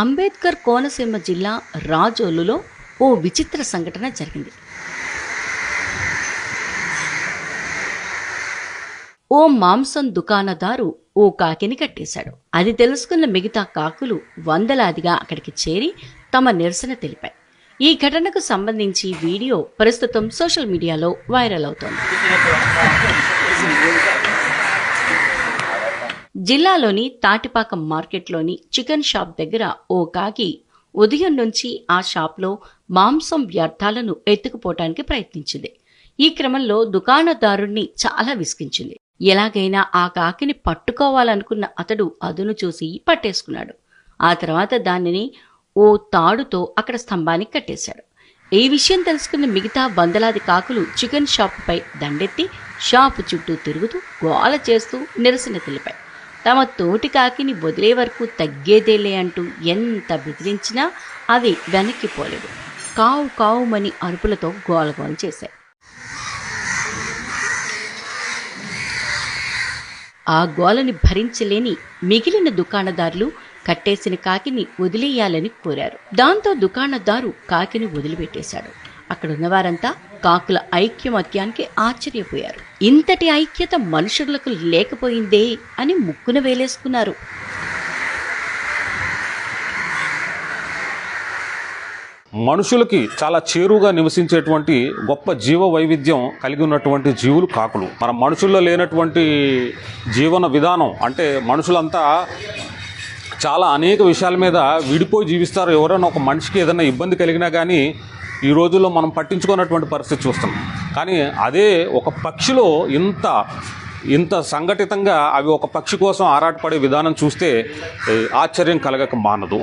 అంబేద్కర్ కోనసీమ జిల్లా రాజోలులో ఓ విచిత్ర సంఘటన జరిగింది. ఓ మాంసం దుకాణదారు ఓ కాకిని కట్టేశాడు. అది తెలుసుకున్న మిగతా కాకులు వందలాదిగా అక్కడికి చేరి తమ నిరసన తెలిపాయి. ఈ ఘటనకు సంబంధించి వీడియో ప్రస్తుతం సోషల్ మీడియాలో వైరల్ అవుతోంది. జిల్లాలోని తాటిపాక మార్కెట్లోని చికెన్ షాప్ దగ్గర ఓ కాకి ఉదయం నుంచి ఆ షాప్లో మాంసం వ్యర్థాలను ఎత్తుకుపోవటానికి ప్రయత్నించింది. ఈ క్రమంలో దుకాణదారుణ్ణి చాలా విసిగించింది. ఎలాగైనా ఆ కాకిని పట్టుకోవాలనుకున్న అతడు అదును చూసి పట్టేసుకున్నాడు. ఆ తర్వాత దానిని ఓ తాడుతో అక్కడ స్తంభానికి కట్టేశాడు. ఈ విషయం తెలుసుకున్న మిగతా వందలాది కాకులు చికెన్ షాపుపై దండెత్తి షాపు చుట్టూ తిరుగుతూ గోల చేస్తూ నిరసన తెలిపాయి. తమ తోటి కాకిని వదిలే వరకు తగ్గేదేలే అంటూ ఎంత బెదిరించినా అవి వెనక్కి పోలేదు. కావు కావుమని అరుపులతో గోలగోలు చేశాయి. ఆ గోలని భరించలేని మిగిలిన దుకాణదారులు కట్టేసిన కాకిని వదిలేయాలని కోరారు. దాంతో దుకాణదారు కాకిని వదిలిపెట్టేశాడు. అక్కడున్న వారంతా కాకుల ఐక్యమత్యానికి ఆశ్చర్యపోయారు. ఇంతటి ఐక్యత మనుషులకు లేకపోయిందే అని ముక్కున వేలేసుకున్నారు. మనుషులకి చాలా చేరువుగా నివసించేటువంటి గొప్ప జీవ వైవిధ్యం కలిగి ఉన్నటువంటి జీవులు కాకులు. మన మనుషుల్లో లేనటువంటి జీవన విధానం అంటే మనుషులంతా చాలా అనేక విషయాల మీద విడిపోయి జీవిస్తారు. ఎవరైనా ఒక మనిషికి ఏదైనా ఇబ్బంది కలిగినా కానీ ఈ రోజుల్లో మనం పట్టించుకున్నటువంటి పరిస్థితి చూస్తున్నాం. కానీ అదే ఒక పక్షిలో ఇంత ఇంత సంఘటితంగా అవి ఒక పక్షి కోసం ఆరాటపడే విధానం చూస్తే ఆశ్చర్యం కలగక మానదు.